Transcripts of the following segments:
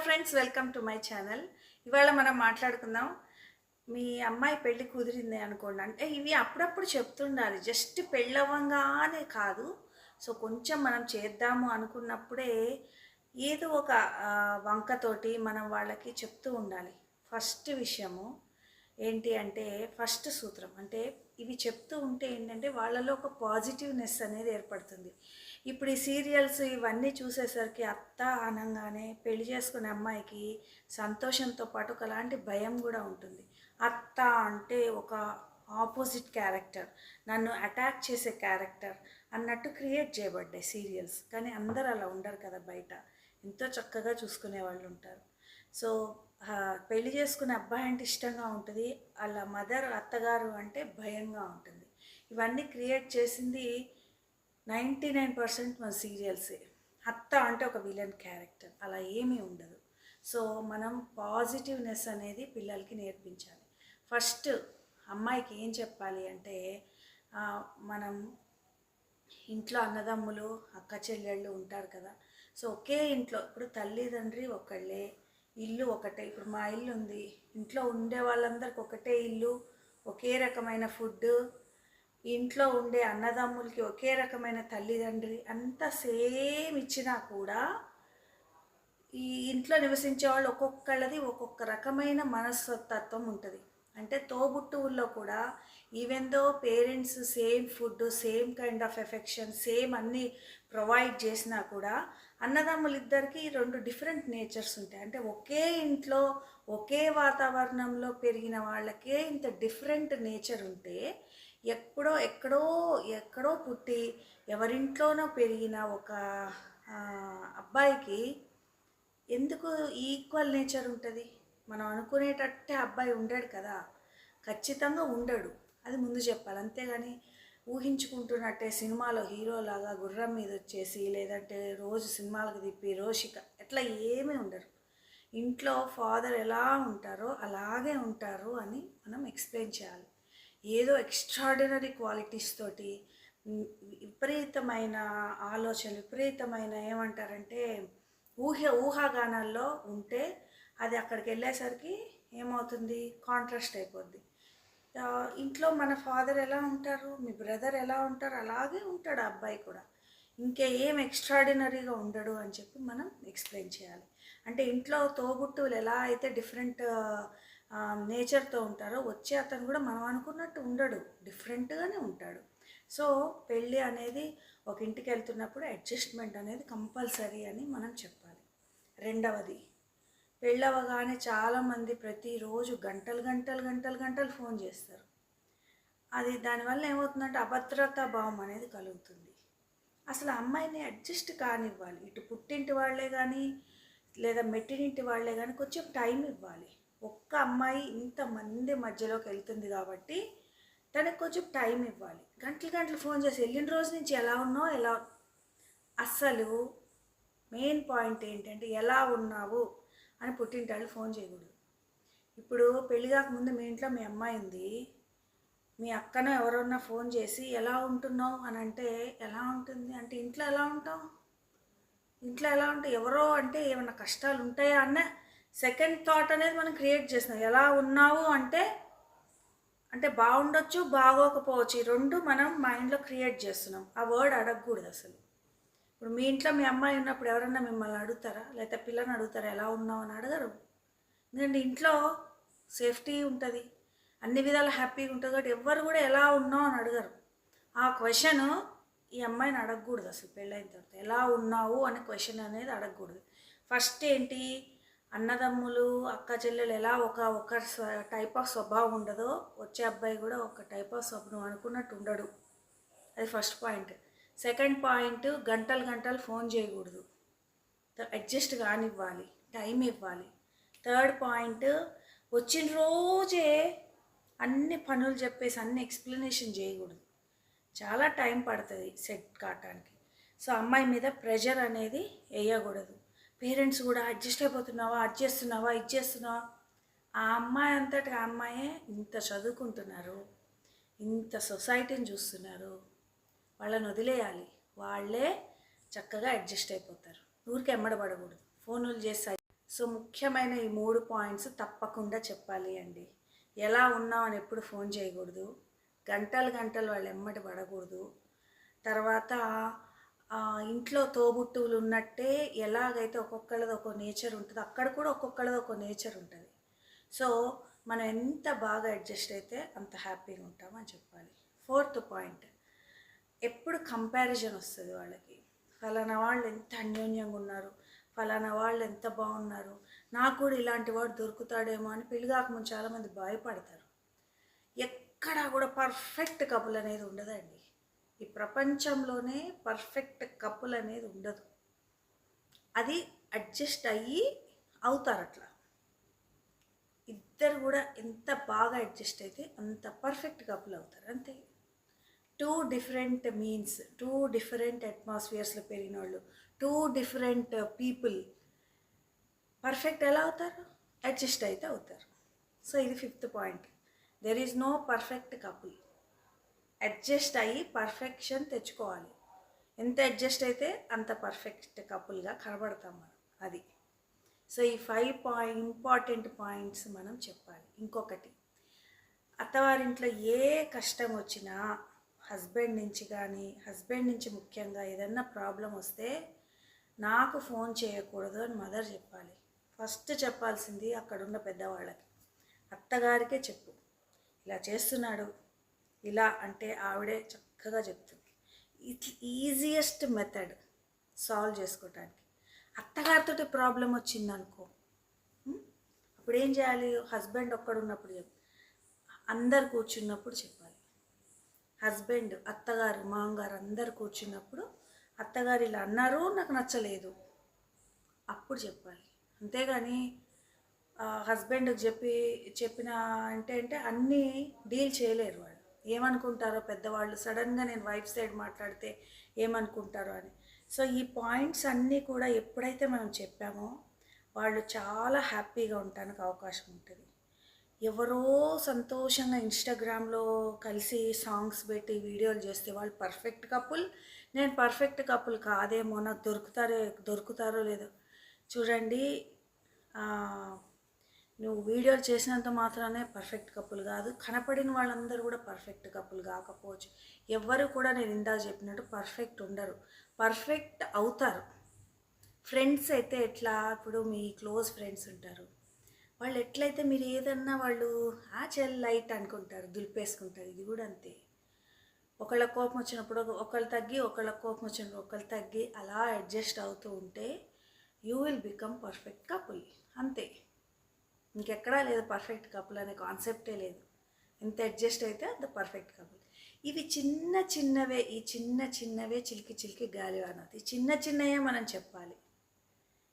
Friends welcome to my channel ఇవాళ మనం మాట్లాడుకుందాం మీ అమ్మాయి పెళ్ళి కుదిరింది అనుకోండి. అంటే ఇవి అప్పుడప్పుడు చెప్తుండాలి. జస్ట్ పెళ్ళవంగానే కాదు. సో కొంచెం మనం చేద్దాము అనుకున్నప్పుడే ఏదో ఒక వంకతోటి మనం వాళ్ళకి చెప్తూ ఉండాలి. ఫస్ట్ విషయము. ఏంటి అంటే ఫస్ట్ సూత్రం. అంటే ఇవి చెప్తూ ఉంటే ఏంటంటే వాళ్ళలో ఒక పాజిటివ్నెస్ అనేది ఏర్పడుతుంది. ఇప్పుడు ఈ సీరియల్స్ ఇవన్నీ చూసేసరికి అత్త అనగానే పెళ్ళి చేసుకునే అమ్మాయికి సంతోషంతో పాటు ఒకలాంటి భయం కూడా ఉంటుంది. అత్త అంటే ఒక ఆపోజిట్ క్యారెక్టర్. నన్ను అటాక్ చేసే క్యారెక్టర్ అన్నట్టు క్రియేట్ చేయబడ్డాయి సీరియల్స్. కానీ అందరు అలా ఉండరు కదా బయట. ఎంతో చక్కగా చూసుకునే వాళ్ళు ఉంటారు. సో పెళ్ళి చేసుకునే అబ్బాయి అంటే ఇష్టంగా ఉంటుంది వాళ్ళ మదర్ అత్తగారు అంటే భయంగా ఉంటుంది. ఇవన్నీ క్రియేట్ చేసింది నైంటీ నైన్ పర్సెంట్ మన సీరియల్సే. అత్త అంటే ఒక విలన్ క్యారెక్టర్ అలా ఏమీ ఉండదు. సో మనం పాజిటివ్నెస్ అనేది పిల్లలకి నేర్పించాలి. ఫస్ట్ అమ్మాయికి ఏం చెప్పాలి అంటే మనం ఇంట్లో అన్నదమ్ములు అక్క చెల్లెళ్ళు ఉంటారు కదా. సో ఒకే ఇంట్లో ఇప్పుడు తల్లిదండ్రి ఒకళ్ళే ఇల్లు ఒకటే. ఇప్పుడు మా ఇల్లు ఉంది. ఇంట్లో ఉండే వాళ్ళందరికి ఒకటే ఇల్లు ఒకే రకమైన ఫుడ్ ఇంట్లో ఉండే అన్నదమ్ములకి ఒకే రకమైన తల్లిదండ్రి. అంతా సేమ్ ఇచ్చినా కూడా ఈ ఇంట్లో నివసించే వాళ్ళు ఒక్కొక్కళ్ళది ఒక్కొక్క రకమైన మనస్తత్వం ఉంటుంది. అంటే తోబుట్టువుల్లో కూడా even though parents same food same kind of affection same అన్నీ ప్రొవైడ్ చేసినా కూడా అన్నదమ్ములిద్దరికి రెండు డిఫరెంట్ నేచర్స్ ఉంటాయి. అంటే ఒకే ఇంట్లో ఒకే వాతావరణంలో పెరిగిన వాళ్ళకే ఇంత డిఫరెంట్ నేచర్ ఉంటే ఎప్పుడో ఎక్కడో ఎక్కడో పుట్టి ఎవరింట్లోనో పెరిగిన ఒక అబ్బాయికి ఎందుకు ఈక్వల్ నేచర్ ఉంటుంది? మనం అనుకునేటట్టే అబ్బాయి ఉండడు కదా. ఖచ్చితంగా ఉండడు. అది ముందు చెప్పాలి. అంతేగాని ఊహించుకుంటున్నట్టే సినిమాలో హీరోలాగా గుర్రం మీద వచ్చేసి లేదంటే రోజు సినిమాలకు తిప్పి రోషిక ఎట్లా ఏమీ ఉండరు. ఇంట్లో ఫాదర్ ఎలా ఉంటారో అలాగే ఉంటారు అని మనం ఎక్స్ప్లెయిన్ చేయాలి. ఏదో ఎక్స్ట్రాడినరీ క్వాలిటీస్ తోటి విపరీతమైన ఆలోచన విపరీతమైన ఏమంటారంటే ఊహ ఊహాగానాల్లో ఉంటే అది అక్కడికి వెళ్ళేసరికి ఏమవుతుంది? కాంట్రాస్ట్ అయిపోద్ది. ఇంట్లో మన ఫాదర్ ఎలా ఉంటారు? మీ బ్రదర్ ఎలా ఉంటారు? అలాగే ఉంటాడు ఆ అబ్బాయి కూడా. ఇంకా ఏం ఎక్స్ట్రాడినరీగా ఉండడు అని చెప్పి మనం ఎక్స్ప్లెయిన్ చేయాలి. అంటే ఇంట్లో తోబుట్టువులు ఎలా అయితే డిఫరెంట్ నేచర్తో ఉంటారో వచ్చే అతను కూడా మనం అనుకున్నట్టు ఉండడు. డిఫరెంట్గానే ఉంటాడు. సో పెళ్ళి అనేది ఒక ఇంటికి వెళ్తున్నప్పుడు అడ్జస్ట్మెంట్ అనేది కంపల్సరీ అని మనం చెప్పాలి. రెండవది పెళ్ళవగానే చాలామంది ప్రతిరోజు గంటలు గంటలు గంటలు గంటలు ఫోన్ చేస్తారు. అది దానివల్ల ఏమవుతుందంటే అభద్రతా భావం అనేది కలుగుతుంది. అసలు అమ్మాయిని అడ్జస్ట్ కానివ్వాలి. ఇటు పుట్టింటి వాళ్ళే కానీ లేదా మెట్టినింటి వాళ్ళే కానీ కొంచెం టైం ఇవ్వాలి. ఒక్క అమ్మాయి ఇంతమంది మధ్యలోకి వెళ్తుంది కాబట్టి తనకు కొంచెం టైం ఇవ్వాలి. గంటలు గంటలు ఫోన్ చేసి వెళ్ళిన రోజు నుంచి ఎలా ఉన్నావు ఎలా అస్సలు మెయిన్ పాయింట్ ఏంటంటే ఎలా ఉన్నావు? అని పుట్టింటాళ్ళు ఫోన్ చేయకూడదు. ఇప్పుడు పెళ్ళి కాకముందు మీ ఇంట్లో మీ అమ్మాయి ఉంది. మీ అక్కనో ఎవరన్నా ఫోన్ చేసి ఎలా ఉంటున్నావు అని అంటే ఎలా ఉంటుంది? అంటే ఇంట్లో ఎలా ఉంటాం ఇంట్లో ఎలా ఉంటాయి ఎవరో అంటే ఏమైనా కష్టాలు ఉంటాయా అన్న సెకండ్ థాట్ అనేది మనం క్రియేట్ చేస్తున్నాం. ఎలా ఉన్నావు అంటే అంటే బాగుండొచ్చు బాగోకపోవచ్చు. ఈ రెండు మనం మైండ్లో క్రియేట్ చేస్తున్నాం. ఆ వర్డ్ అడగకూడదు అసలు. ఇప్పుడు మీ ఇంట్లో మీ అమ్మాయి ఉన్నప్పుడు ఎవరన్నా మిమ్మల్ని అడుగుతారా? లేకపోతే పిల్లని అడుగుతారా? ఎలా ఉన్నావు అని అడగరు. ఎందుకంటే ఇంట్లో సేఫ్టీ ఉంటుంది. అన్ని విధాలు హ్యాపీగా ఉంటుంది కాబట్టి ఎవ్వరు కూడా ఎలా ఉన్నావు అని అడగరు. ఆ క్వశ్చన్ ఈ అమ్మాయిని అడగకూడదు అసలు పెళ్ళైన తర్వాత. ఎలా ఉన్నావు అనే క్వశ్చన్ అనేది అడగకూడదు. ఫస్ట్ ఏంటి? అన్నదమ్ములు అక్క చెల్లెలు ఎలా ఒక ఒక టైప్ ఆఫ్ స్వభావం ఉండదో వచ్చే అబ్బాయి కూడా ఒక టైప్ ఆఫ్ స్వభావం అనుకున్నట్టు ఉండడు. అది ఫస్ట్ పాయింట్ సెకండ్ పాయింట్ గంటలు గంటలు ఫోన్ చేయకూడదు. అడ్జస్ట్ కానివ్వాలి టైం ఇవ్వాలి. థర్డ్ పాయింట్ వచ్చిన రోజే అన్ని పనులు చెప్పేసి అన్ని ఎక్స్ప్లెనేషన్ చేయకూడదు. చాలా టైం పడుతుంది సెట్ కావటానికి. సో అమ్మాయి మీద ప్రెషర్ అనేది వేయకూడదు. పేరెంట్స్ కూడా అడ్జస్ట్ అయిపోతున్నావా అడ్జస్ట్ చేస్తున్నావా ఇది చేస్తున్నావా? ఆ అమ్మాయి అంతటి ఆ అమ్మాయే ఇంత చదువుకుంటున్నారు ఇంత సొసైటీని చూస్తున్నారు. వాళ్ళని వదిలేయాలి. వాళ్ళే చక్కగా అడ్జస్ట్ అయిపోతారు. ఊరికి ఎమ్మడబడకూడదు ఫోనులు చేసి సో ముఖ్యమైన ఈ మూడు పాయింట్స్ తప్పకుండా చెప్పాలి అండి. ఎలా ఉన్నామని ఎప్పుడు ఫోన్ చేయకూడదు. గంటలు గంటలు వాళ్ళు ఎమ్మటి పడకూడదు. తర్వాత ఇంట్లో తోబుట్టువులు ఉన్నట్టే ఎలాగైతే ఒక్కొక్కళ్ళది ఒక నేచర్ ఉంటుందో అక్కడ కూడా ఒక్కొక్కళ్ళది ఒక నేచర్ ఉంటుంది. సో మనం ఎంత బాగా అడ్జస్ట్ అయితే అంత హ్యాపీగా ఉంటామని చెప్పాలి. Fourth point. ఎప్పుడు కంపారిజన్ వస్తుంది వాళ్ళకి. ఫలానా వాళ్ళు ఎంత అన్యోన్యంగా ఉన్నారు ఫలానా వాళ్ళు ఎంత బాగున్నారు నాకు కూడా ఇలాంటి వాడు దొరుకుతాడేమో అని పెళ్ళి కాకముందు చాలామంది భయపడతారు. ఎక్కడా కూడా పర్ఫెక్ట్ కపుల్ అనేది ఉండదండి. ఈ ప్రపంచంలోనే పర్ఫెక్ట్ కపుల్ అనేది ఉండదు. అది అడ్జస్ట్ అయ్యి అవుతారు అట్లా. ఇద్దరు కూడా ఎంత బాగా అడ్జస్ట్ అయితే అంత పర్ఫెక్ట్ కపుల్ అవుతారు అంతే. Two different means two different అట్మాస్ఫియర్స్లో పెరిగిన వాళ్ళు టూ డిఫరెంట్ పీపుల్. పర్ఫెక్ట్ ఎలా అవుతారు? అడ్జస్ట్ అయితే అవుతారు. సో ఇది fifth point there is no perfect couple adjust అయ్యి పర్ఫెక్షన్ తెచ్చుకోవాలి. ఎంత అడ్జస్ట్ అయితే అంత పర్ఫెక్ట్ కపుల్గా కనబడతాం మనం. అది. సో ఈ ఫైవ్ పాయింట్ ఇంపార్టెంట్ పాయింట్స్ మనం చెప్పాలి. ఇంకొకటి. అత్తవారింట్లో ఏ కష్టం వచ్చినా హస్బెండ్ నుంచి కానీ హస్బెండ్ నుంచి ముఖ్యంగా ఏదన్నా ప్రాబ్లం వస్తే నాకు ఫోన్ చేయకూడదు అని మదర్ చెప్పాలి. ఫస్ట్ చెప్పాల్సింది అక్కడున్న పెద్దవాళ్ళకి. అత్తగారికే చెప్పు. ఇలా చేస్తున్నాడు ఇలా అంటే ఆవిడే చక్కగా చెప్తుంది. ఇది ఈజియెస్ట్ మెథడ్ సాల్వ్ చేసుకోవటానికి. అత్తగారితో ప్రాబ్లం వచ్చిందనుకో అనుకో అప్పుడు ఏం చేయాలి? హస్బెండ్ ఒక్కడున్నప్పుడు చెప్పు. అందరు కూర్చున్నప్పుడు చెప్పాలి. హస్బెండ్ అత్తగారు మామగారు అందరు కూర్చున్నప్పుడు అత్తగారు ఇలా అన్నారు నాకు నచ్చలేదు. అప్పుడు చెప్పాలి. అంతేగాని హస్బెండ్కి చెప్పి చెప్పిన అంటే అంటే అన్నీ డీల్ చేయలేరు వాళ్ళు. ఏమనుకుంటారో పెద్దవాళ్ళు సడన్గా నేను వైఫ్ సైడ్ మాట్లాడితే ఏమనుకుంటారో అని. సో ఈ పాయింట్స్ అన్నీ కూడా ఎప్పుడైతే మనం చెప్పామో వాళ్ళు చాలా హ్యాపీగా ఉండటానికి అవకాశం ఉంటుంది. ఎవరో సంతోషంగా ఇన్స్టాగ్రామ్లో కలిసి సాంగ్స్ పెట్టి వీడియోలు చేస్తే వాళ్ళు పర్ఫెక్ట్ కపుల్ నేను పర్ఫెక్ట్ కపుల్ కాదేమో నాకు దొరుకుతారో దొరుకుతారో లేదో. చూడండి నువ్వు వీడియోలు చేసినంత మాత్రమే పర్ఫెక్ట్ కపుల్ కాదు. కనపడిన వాళ్ళందరూ కూడా పర్ఫెక్ట్ కపుల్ కాకపోవచ్చు. ఎవ్వరు కూడా నేను ఇందా చెప్పినట్టు పర్ఫెక్ట్ ఉండరు. పర్ఫెక్ట్ అవుతారు. ఫ్రెండ్స్ అయితే ఎట్లా? ఇప్పుడు మీ క్లోజ్ ఫ్రెండ్స్ ఉంటారు. వాళ్ళు ఎట్లయితే మీరు ఏదన్నా వాళ్ళు ఆ చెల్ లైట్ అనుకుంటారు దులిపేసుకుంటారు ఇది కూడా అంతే. ఒకళ్ళ కోపం వచ్చినప్పుడు ఒకళ్ళు తగ్గి ఒకళ్ళ కోపం వచ్చినప్పుడు ఒకళ్ళు తగ్గి అలా అడ్జస్ట్ అవుతూ ఉంటే you will become perfect couple అంతే. ఇంకెక్కడా లేదు పర్ఫెక్ట్ కపుల్ అనే కాన్సెప్టే లేదు. ఎంత అడ్జస్ట్ అయితే అంత పర్ఫెక్ట్ కపుల్. ఇవి చిన్న చిన్నవే ఈ చిన్న చిన్నవే చిలికి చిలికి గాలి ఈ చిన్న చిన్నవే మనం చెప్పాలి.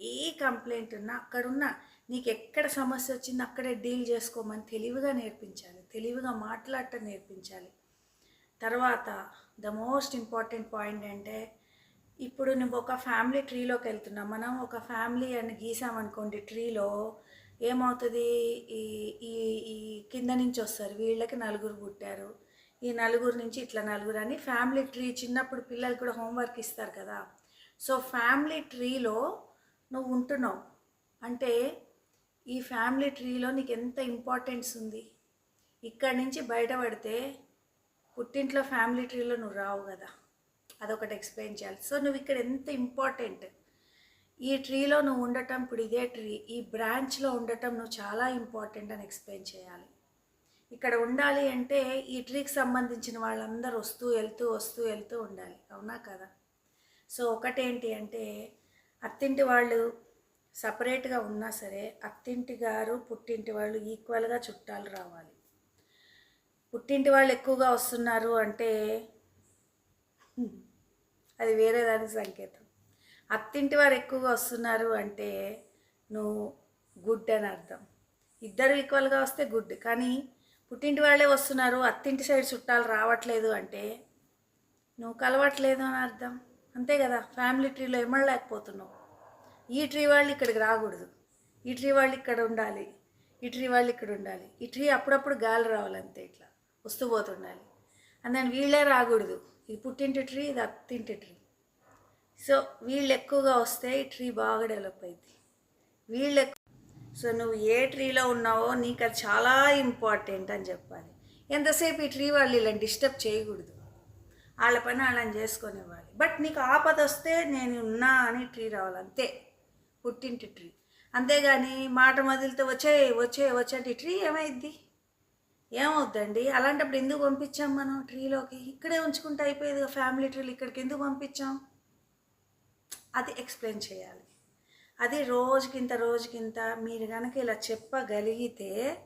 ఏ కంప్లైంట్ ఉన్నా అక్కడున్న నీకు ఎక్కడ సమస్య వచ్చిందో అక్కడే డీల్ చేసుకోమని తెలివిగా నేర్పించాలి. తెలివిగా మాట్లాడటం నేర్పించాలి. తర్వాత ద మోస్ట్ ఇంపార్టెంట్ పాయింట్ అంటే ఇప్పుడు నువ్వు ఒక ఫ్యామిలీ ట్రీలోకి వెళ్తున్నావు. మనం ఒక ఫ్యామిలీ అని గీసామనుకోండి ట్రీలో ఏమవుతుంది? ఈ ఈ ఈ కింద నుంచి వస్తారు. వీళ్ళకి నలుగురు పుట్టారు. ఈ నలుగురు నుంచి ఇట్లా నలుగురు అని ఫ్యామిలీ ట్రీ చిన్నప్పుడు పిల్లలు కూడా హోంవర్క్ ఇస్తారు కదా. సో ఫ్యామిలీ ట్రీలో నువ్వు ఉంటున్నావు అంటే ఈ ఫ్యామిలీ ట్రీలో నీకు ఎంత ఇంపార్టెన్స్ ఉంది? ఇక్కడి నుంచి బయటపడితే పుట్టింట్లో ఫ్యామిలీ ట్రీలో నువ్వు రావు కదా. అదొకటి ఎక్స్ప్లెయిన్ చేయాలి. సో నువ్వు ఇక్కడ ఎంత ఇంపార్టెంట్? ఈ ట్రీలో నువ్వు ఉండటం ఇప్పుడు ఇదే ట్రీ ఈ బ్రాంచ్లో ఉండటం నువ్వు చాలా ఇంపార్టెంట్ అని ఎక్స్ప్లెయిన్ చేయాలి. ఇక్కడ ఉండాలి అంటే ఈ ట్రీకి సంబంధించిన వాళ్ళందరూ వస్తూ వెళ్తూ వస్తూ వెళ్తూ ఉండాలి. అవునా కదా? సో ఒకటేంటి అంటే అత్తింటి వాళ్ళు సపరేట్గా ఉన్నా సరే అత్తింటి గారు పుట్టింటి వాళ్ళు ఈక్వల్గా చుట్టాలు రావాలి. పుట్టింటి వాళ్ళు ఎక్కువగా వస్తున్నారు అంటే అది వేరే దానికి సంకేతం. అత్తింటి వారు ఎక్కువగా వస్తున్నారు అంటే నువ్వు గుడ్ అని అర్థం. ఇద్దరు ఈక్వల్గా వస్తే గుడ్. కానీ పుట్టింటి వాళ్ళే వస్తున్నారు అత్తింటి సైడ్ చుట్టాలు రావట్లేదు అంటే నువ్వు కలవట్లేదు అని అర్థం. అంతే కదా ఫ్యామిలీ ట్రీలో ఇమ్మడలేకపోతున్నావు ఈ ట్రీ వాళ్ళు ఇక్కడికి రాకూడదు. ఈ ట్రీ వాళ్ళు ఇక్కడ ఉండాలి. ఈ ట్రీ వాళ్ళు ఇక్కడ ఉండాలి. ఈ ట్రీ అప్పుడప్పుడు గాలి రావాలంతే ఇట్లా వస్తూ పోతుండాలి. అండ్ దాని వీళ్ళే రాకూడదు. ఇది పుట్టింటి ట్రీ ఇది అత్తింటి ట్రీ సో వీళ్ళు ఎక్కువగా వస్తే ఈ ట్రీ బాగా డెవలప్ అయింది ఎక్కువ సో నువ్వు ఏ ట్రీలో ఉన్నావో నీకు అది చాలా ఇంపార్టెంట్ అని చెప్పాలి. ఎంతసేపు ఈ ట్రీ వాళ్ళు ఇలా డిస్టర్బ్ చేయకూడదు. వాళ్ళ పని వాళ్ళని చేసుకునేవాళ్ళు. బట్ నీకు ఆపద వస్తే నేను ఉన్నా అని ట్రీ రావాలి అంతే. పుట్టింటి ట్రీ. అంతేగాని మాట మదిలితే వచ్చే వచ్చే వచ్చే ట్రీ ఏమైద్ది? ఏమవుద్దండి? అలాంటప్పుడు ఎందుకు పంపించాం మనం ట్రీలోకి? ఇక్కడే ఉంచుకుంటే అయిపోయేది ఫ్యామిలీ ట్రీలు ఇక్కడికి ఎందుకు పంపించాం? అది ఎక్స్ప్లెయిన్ చేయాలి. అది రోజుకింత రోజుకింత మీరు కనుక ఇలా చెప్పగలిగితే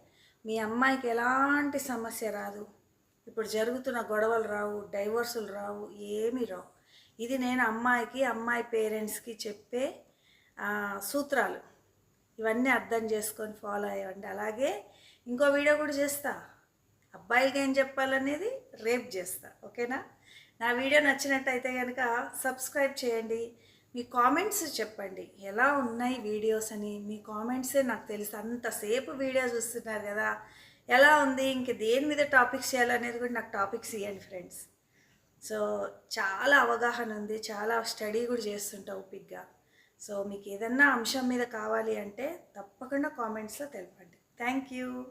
మీ అమ్మాయికి ఎలాంటి సమస్య రాదు. ఇప్పుడు జరుగుతున్న గొడవలు రావు డైవర్సులు రావు ఏమీ రావు. ఇది నేను అమ్మాయికి అమ్మాయి పేరెంట్స్కి చెప్పే సూత్రాలు. ఇవన్నీ అర్థం చేసుకొని ఫాలో అయ్యండి. అలాగే ఇంకో వీడియో కూడా చేస్తా. అబ్బాయిలకి ఏం చెప్పాలనేది రేపు చేస్తా. ఓకేనా? నా వీడియో నచ్చినట్టయితే కనుక సబ్స్క్రైబ్ చేయండి. మీ కామెంట్స్ చెప్పండి. ఎలా ఉన్నాయి వీడియోస్ అని? మీ కామెంట్సే నాకు తెలుసు. అంతసేపు వీడియో చూస్తున్నారు కదా. ఎలా ఉంది? ఇంక దేని మీద టాపిక్స్ చేయాలనేది కూడా నాకు టాపిక్స్ ఇవ్వండి ఫ్రెండ్స్. సో చాలా అవగాహన ఉంది చాలా స్టడీ కూడా చేస్తుంటా ఓపిక్గా సో మీకు ఏదన్నా అంశం మీద కావాలి అంటే తప్పకుండా కామెంట్స్లో తెలపండి. Thank you.